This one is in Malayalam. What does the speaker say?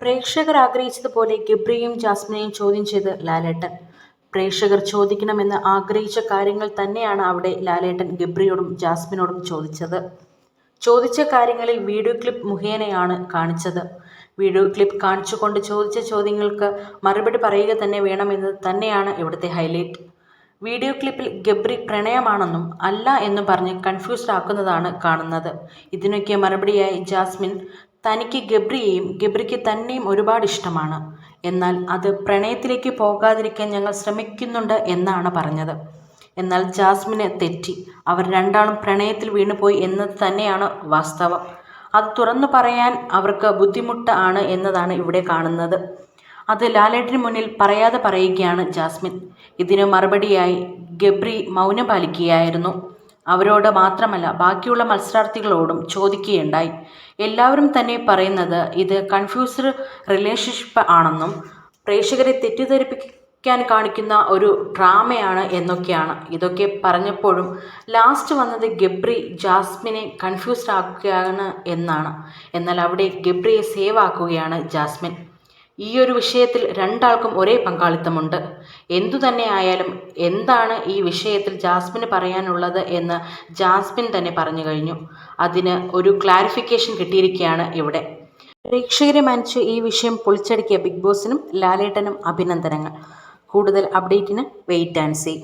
പ്രേക്ഷകർ ആഗ്രഹിച്ചതുപോലെ ഗബ്രിയും ജാസ്മിനെയും ചോദ്യം ചെയ്ത് ലാലേട്ടൻ. പ്രേക്ഷകർ ചോദിക്കണമെന്ന് ആഗ്രഹിച്ച കാര്യങ്ങൾ തന്നെയാണ് അവിടെ ലാലേട്ടൻ ഗബ്രിയോടും ജാസ്മിനോടും ചോദിച്ചത്. ചോദിച്ച കാര്യങ്ങളിൽ വീഡിയോ ക്ലിപ്പ് മുഖേനയാണ് കാണിച്ചത്. വീഡിയോ ക്ലിപ്പ് കാണിച്ചുകൊണ്ട് ചോദിച്ച ചോദ്യങ്ങൾക്ക് മറുപടി പറയുക തന്നെ വേണമെന്നത് തന്നെയാണ് ഇവിടുത്തെ ഹൈലൈറ്റ്. വീഡിയോ ക്ലിപ്പിൽ ഗബ്രി പ്രണയമാണെന്നും അല്ല എന്നും പറഞ്ഞ് കൺഫ്യൂസ്ഡ് ആക്കുന്നതാണ് കാണുന്നത്. ഇതിനൊക്കെ മറുപടിയായി ജാസ്മിൻ തനിക്ക് ഗബ്രിയെയും ഗബ്രിക്ക് തന്നെയും ഒരുപാട് ഇഷ്ടമാണ്. എന്നാൽ അത് പ്രണയത്തിലേക്ക് പോകാതിരിക്കാൻ ഞങ്ങൾ ശ്രമിക്കുന്നുണ്ട് എന്നാണ് പറഞ്ഞത്. എന്നാൽ ജാസ്മിന് തെറ്റി. അവർ രണ്ടാളും പ്രണയത്തിൽ വീണുപോയി എന്നത് തന്നെയാണ് വാസ്തവം. അത് തുറന്നു പറയാൻ അവർക്ക് ബുദ്ധിമുട്ട് ആണ് എന്നതാണ് ഇവിടെ കാണുന്നത്. അത് ലാലേട്ടിന് മുന്നിൽ പറയാതെ പറയുകയാണ് ജാസ്മിൻ. ഇതിന് മറുപടിയായി ഗബ്രി മൗനം പാലിക്കുകയായിരുന്നു. അവരോട് മാത്രമല്ല ബാക്കിയുള്ള മത്സരാർത്ഥികളോടും ചോദിക്കുകയുണ്ടായി. എല്ലാവരും തന്നെ പറയുന്നത് ഇത് കൺഫ്യൂസ്ഡ് റിലേഷൻഷിപ്പ് ആണെന്നും പ്രേക്ഷകരെ തെറ്റിദ്ധരിപ്പിക്കാൻ കാണിക്കുന്ന ഒരു ഡ്രാമയാണ് എന്നൊക്കെയാണ് ഇതൊക്കെ പറഞ്ഞപ്പോഴും ലാസ്റ്റ് വന്നത് ഗബ്രി ജാസ്മിനെ കൺഫ്യൂസ്ഡ് ആക്കുകയാണ് എന്നാണ്. എന്നാൽ അവിടെ ഗബ്രിയെ സേവ് ആക്കുകയാണ് ജാസ്മിൻ. ഈ ഒരു വിഷയത്തിൽ രണ്ടാൾക്കും ഒരേ പങ്കാളിത്തമുണ്ട്. എന്തു തന്നെ ആയാലും എന്താണ് ഈ വിഷയത്തിൽ ജാസ്മിന് പറയാനുള്ളത് എന്ന് ജാസ്മിൻ തന്നെ പറഞ്ഞു കഴിഞ്ഞു. അതിന് ഒരു ക്ലാരിഫിക്കേഷൻ കിട്ടിയിരിക്കുകയാണ് ഇവിടെ. പ്രേക്ഷകരെ മാനിച്ച് ഈ വിഷയം പൊളിച്ചടുക്കിയ ബിഗ് ബോസിനും ലാലേട്ടനും അഭിനന്ദനങ്ങൾ. കൂടുതൽ അപ്ഡേറ്റിന് വെയിറ്റ് ആൻഡ് സീ.